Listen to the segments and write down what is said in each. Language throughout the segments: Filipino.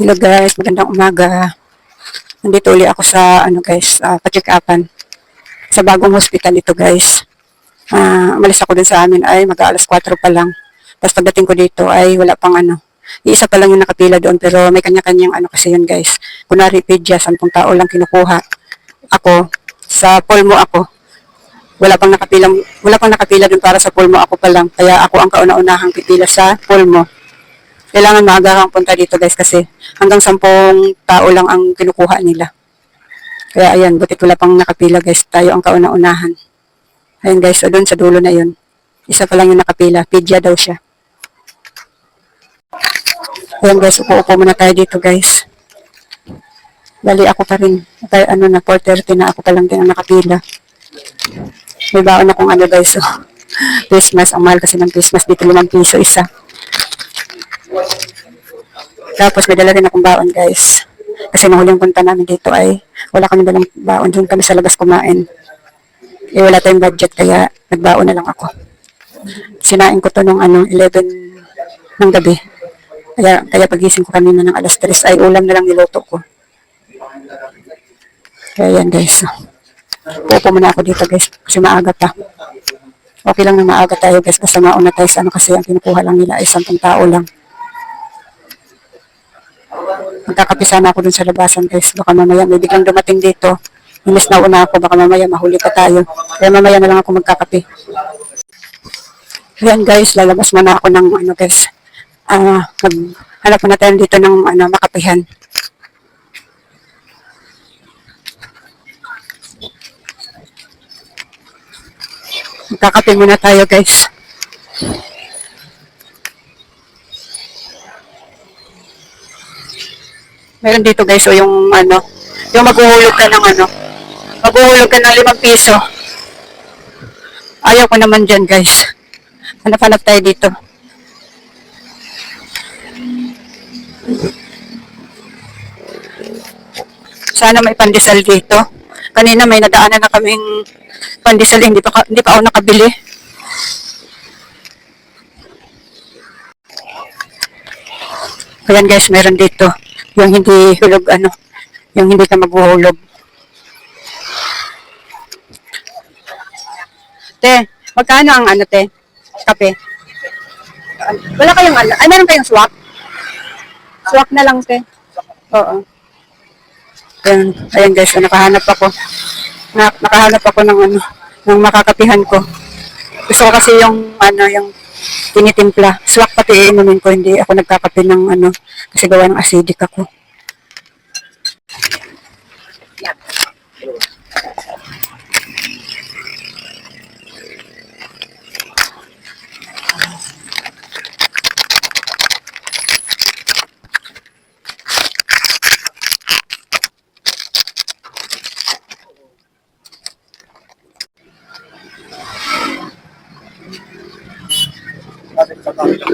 Hello guys, magandang umaga. Nandito uli ako sa ano guys, uh, pacheck-upan. Sa bagong hospital ito guys. Ah, umalis ako dun sa amin ay mag alas 4 pa lang. Tapos pagdating ko dito ay wala pang ano. Iisa pa lang yung nakapila doon pero may kanya-kanyang ano kasi yun guys. Kunwari pedya, 10 tao lang kinukuha. Ako, sa pulmo ako. Wala pang nakapila, wala pang nakapila doon para sa pulmo ako pa lang. Kaya ako ang kauna-unahang pipila sa pulmo kailangan maaga kang punta dito guys kasi hanggang sampung tao lang ang kinukuha nila. Kaya ayan, butit wala pang nakapila guys. Tayo ang kauna-unahan. Ayan guys, so doon sa dulo na yun. Isa pa lang yung nakapila. Pidya daw siya. Ayan guys, upo-upo muna tayo dito guys. Bali ako pa rin. Kaya ano na, 4.30 na ako pa lang din ang nakapila. May baon akong ano guys. So, Christmas, ang mahal kasi ng Christmas dito 5 piso isa. Tapos may dala rin akong baon guys. Kasi nung huling punta namin dito ay wala kami dalang baon. Doon kami sa labas kumain. Eh wala tayong budget kaya nagbaon na lang ako. Sinain ko to nung ano, 11 ng gabi. Kaya, kaya pagising ko kanina ng alas 3 ay ulam na lang niluto ko. Kaya yan guys. Uupo muna ako dito guys kasi maaga pa. Okay lang na maaga tayo guys kasi mauna tayo sa ano kasi ang kinukuha lang nila ay 10 tao lang. Magkakape sana ako dun sa labasan guys. Baka mamaya may biglang dumating dito. Inis na una ako. Baka mamaya mahuli pa tayo. Kaya mamaya na lang ako magkakape. Ayan guys, lalabas muna ako ng ano guys. Ah, mag hanap muna tayo dito ng ano, makapihan. Magkakape muna tayo guys. Meron dito guys, o yung ano, yung maghuhulog ka ng ano, maghuhulog ka ng limang piso. Ayaw ko naman dyan guys. Hanap-hanap tayo dito. Sana may pandesal dito. Kanina may nadaanan na kaming pandesal, hindi pa, hindi pa ako nakabili. Ayan guys, meron dito. Yung hindi hulog ano, yung hindi ka maghuhulog. Te, magkano ang ano te? Kape? Wala kayong ano? Ay, meron kayong swak? Swak na lang te. Oo. Ayan, ayan guys, nakahanap ako. Na, nakahanap ako ng ano, ng makakapihan ko. Gusto ko kasi yung ano, yung tinitimpla. Swak pati iinumin ko, hindi ako nagkakape ng ano, kasi gawa ng acidic ako. Gracias.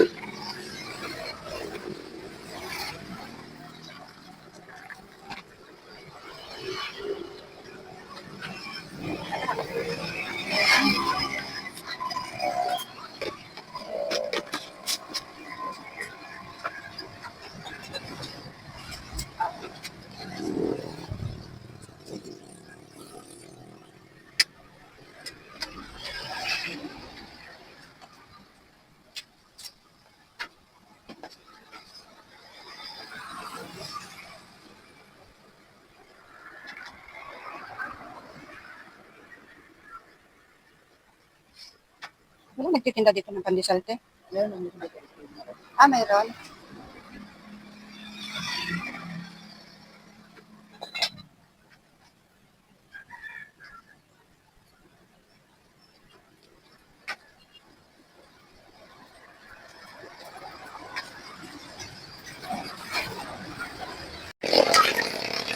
Wala nagtitinda dito ng pandesal, te? Ah, mayroon.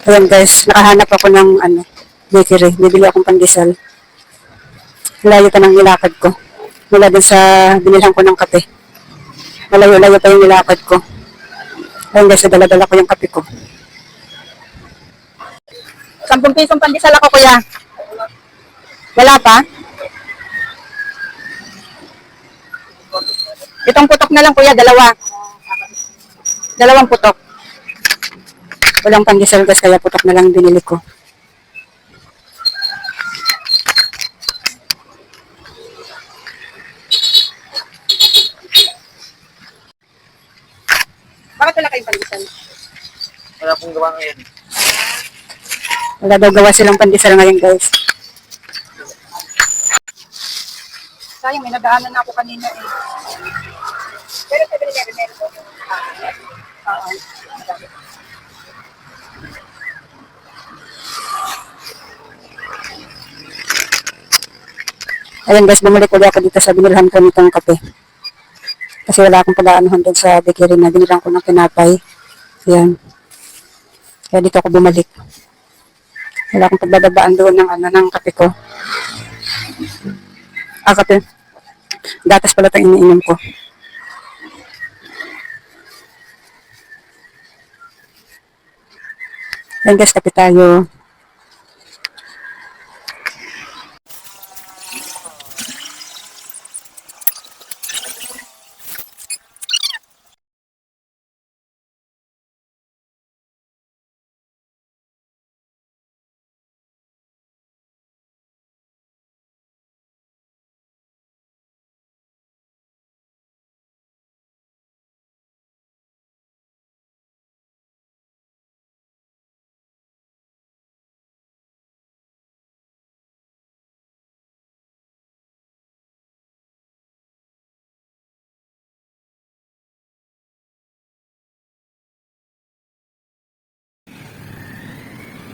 Ayan guys, nakahanap ako ng ano, bakery. Bibili akong pandesal. Layo pa ng nilakad ko. Mula dun sa binilhan ko ng kape. Malayo-layo pa yung nilakad ko. Ayun guys, nadala-dala ko yung kape ko. 10 pisong pandesal ako, kuya. Wala pa? Itong putok na lang, kuya, dalawa. Dalawang putok. Walang pandesal kaya putok na lang binili ko. Bakit wala kayong pandesal? Wala pong gawa ngayon. Wala daw gawa silang pandesal ngayon guys. Sayang, may nadaanan na ako kanina eh. Pero sa binili natin meron ko. Oo. Ayan guys, bumalik ulit ako dito sa binilhan ko nitong kape. Kasi wala akong pag-aanuhan doon sa bakery na binilang ko ng pinapay. Ayan. Kaya dito ako bumalik. Wala akong pagbababaan doon ng ano ng kape ko. Ah, kape. Gatas pala itong iniinom ko. Ayan guys, kape tayo.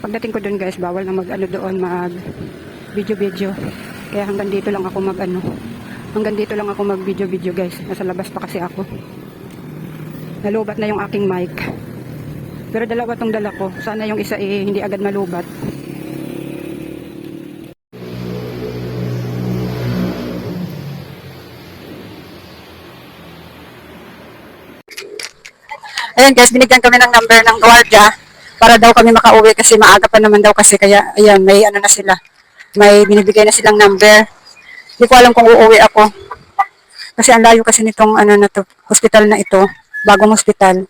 Pagdating ko doon guys, bawal na mag ano doon, mag video-video. Kaya hanggang dito lang ako mag ano. Hanggang dito lang ako mag video-video guys. Nasa labas pa kasi ako. Nalubat na yung aking mic. Pero dalawa tong dala ko. Sana yung isa eh, hindi agad malubat. Ayan guys, binigyan kami ng number ng gwardiya para daw kami makauwi kasi maaga pa naman daw kasi kaya ayan, may ano na sila. May binibigay na silang number. Hindi ko alam kung uuwi ako. Kasi ang layo kasi nitong ano na to, hospital na ito, bagong hospital.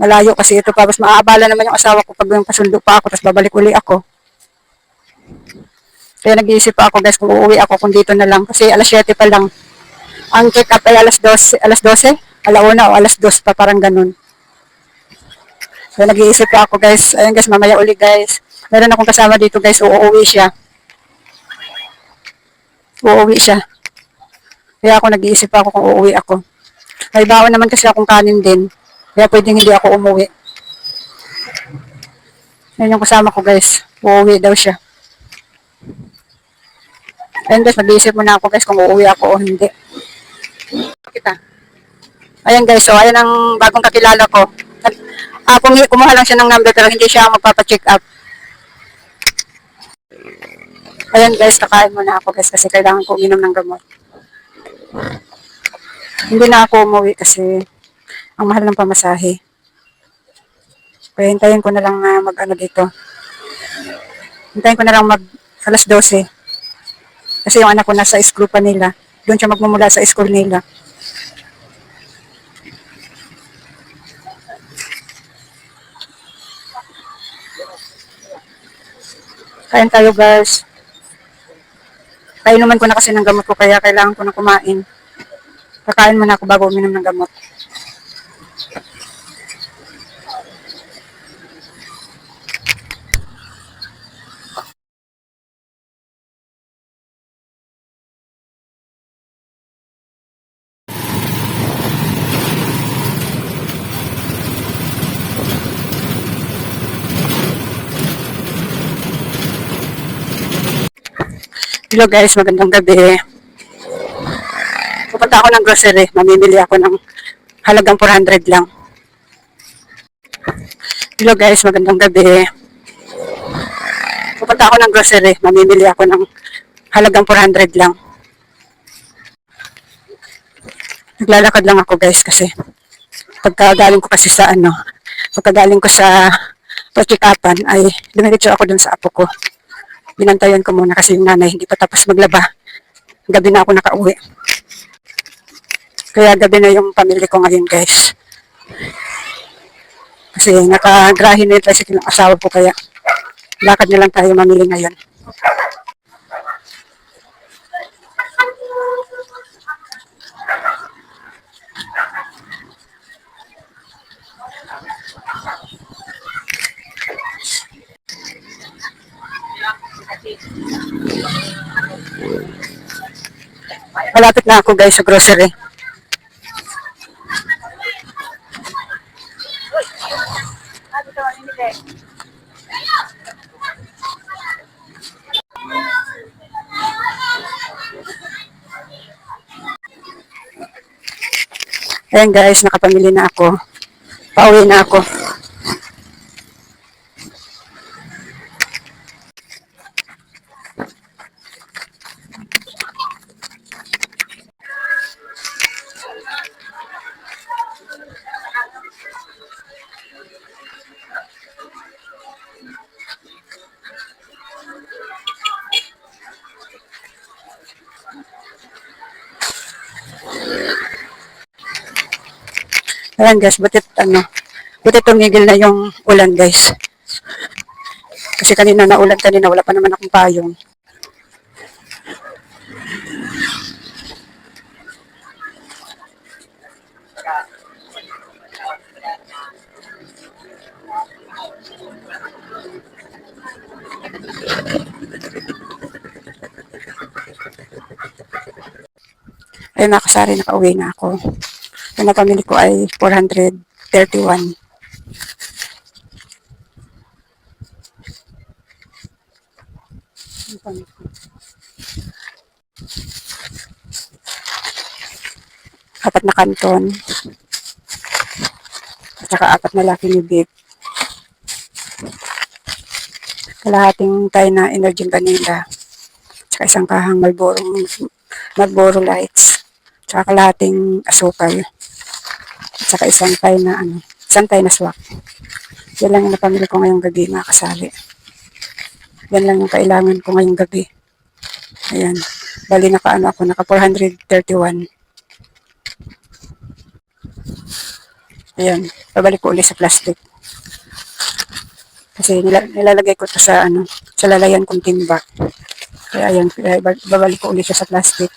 Malayo kasi ito tapos maaabala naman yung asawa ko pag yung pasundo pa ako tapos babalik uli ako. Kaya nag-iisip pa ako guys kung uuwi ako kung dito na lang kasi alas 7 pa lang. Ang check up ay alas 12, alas 12, alauna o alas 2 pa parang ganun. So, nag-iisip pa ako, guys. Ayun, guys, mamaya uli, guys. Meron akong kasama dito, guys. Uuwi siya. Uuwi siya. Kaya ako nag-iisip pa ako kung uuwi ako. May baon naman kasi akong kanin din. Kaya pwedeng hindi ako umuwi. Ayun yung kasama ko, guys. Uuwi daw siya. Ayun, guys, nag-iisip muna ako, guys, kung uuwi ako o hindi. Kita. Ayan, guys. So, ayan ang bagong kakilala ko. Ah, pumi- kumuha lang siya ng number pero hindi siya magpapa-check up. Ayan guys, kakain muna ako guys kasi kailangan ko uminom ng gamot. Hindi na ako umuwi kasi ang mahal ng pamasahe. Kaya ko na lang na mag ano dito. Hintayin ko na lang mag alas 12. Kasi yung anak ko nasa school pa nila. Doon siya magmumula sa school nila. Kain tayo guys. Kainuman ko na kasi ng gamot ko kaya kailangan ko na kumain. Kakain muna ako bago uminom ng gamot. Hello guys, magandang gabi. Pupunta ako ng grocery. Mamimili ako ng halagang 400 lang. Hello guys, magandang gabi. Pupunta ako ng grocery. Mamimili ako ng halagang 400 lang. Naglalakad lang ako guys kasi pagkagaling ko kasi sa ano, pagkagaling ko sa pag-check-upan ay dumiretso ako dun sa apo ko binantayan ko muna kasi yung nanay hindi pa tapos maglaba. Gabi na ako nakauwi. Kaya gabi na yung pamilya ko ngayon guys. Kasi nakagrahin na yung tricycle ng asawa ko kaya lakad na lang tayo mamili ngayon. Malapit na ako guys sa grocery. Ayan guys, nakapamili na ako. Pauwi na ako. Ayan guys, buti ano, buti tumigil na yung ulan guys. Kasi kanina na ulan kanina, wala pa naman akong payong. Ayun, nakasari, nakauwi na ako. Yung napamili ko ay 431. Ang pamili ko. Apat na kanton. At saka apat na laki ni Big. Kalahating tayo na Energy Vanilla. Tsaka isang kahang Marlboro, Marlboro Lights. Tsaka kalahating asukal. At saka isang tayo na ano, isang tayo na swak. Yan lang yung napamili ko ngayong gabi, mga kasali. Yan lang yung kailangan ko ngayong gabi. Ayan. Bali naka ano ako, naka 431. Ayan. Pabalik ko ulit sa plastic. Kasi nila, nilalagay ko to sa ano, sa lalayan kong timba. Kaya ayan, babalik ko ulit siya sa plastic.